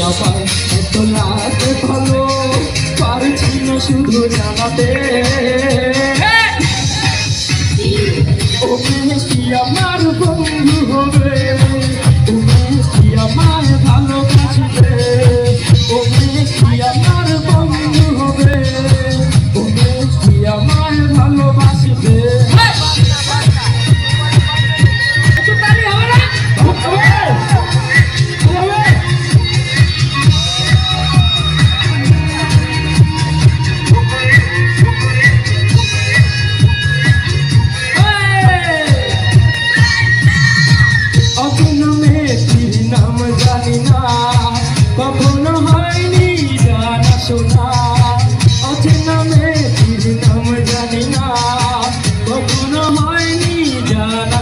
আমার এত লাগে ভালো পারছি না শুধু জানাতে। ও কি আমার বন্ধু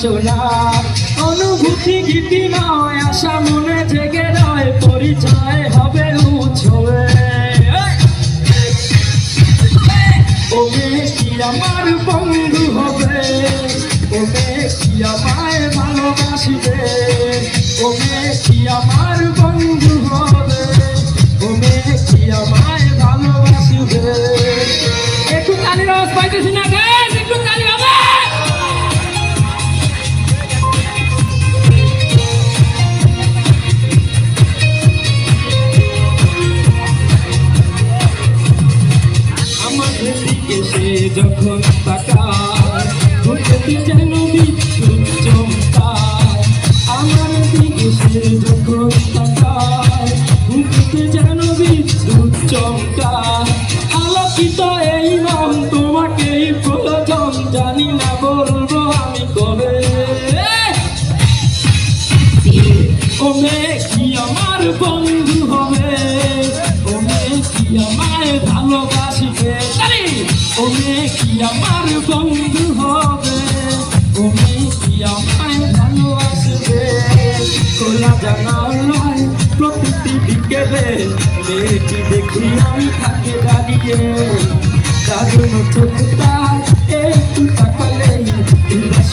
শোনা অনুভূতি গীতি নয় আশা মনে জেগে রয়, পরিচয় হবে উৎসবে। ওকে আমার বন্ধু হবে? ওকে কি আমায় ভালোবাসবে? ওকে কি আমার বন্ধু হবে? ওকে কি আমায় ভালোবাসবে? একটু তালি রস পাইতেছি না আমাদের দিকে সে যখন তাকায় বুকেতে যেন বিদ্যুৎ চমকায় আমার দিকে সে যখন তাকায় বুকেতে যেন বিদ্যুৎ চমকায় আলোকিত এই প্রথম জানি না বলব আমি কবে কি আমার বন্ধু? ভালোবাসবে! ও মেয়ে কি আমার বন্ধু হবে? ও মেয়ে কি আমায় ভালোবাসবে? খোলা জানালায় প্রতিটি বিকেলে মেয়েটি দেখি আমি থাকে দাঁড়িয়ে। দারুণ চোখটা একটু তাকালেই উল্লাস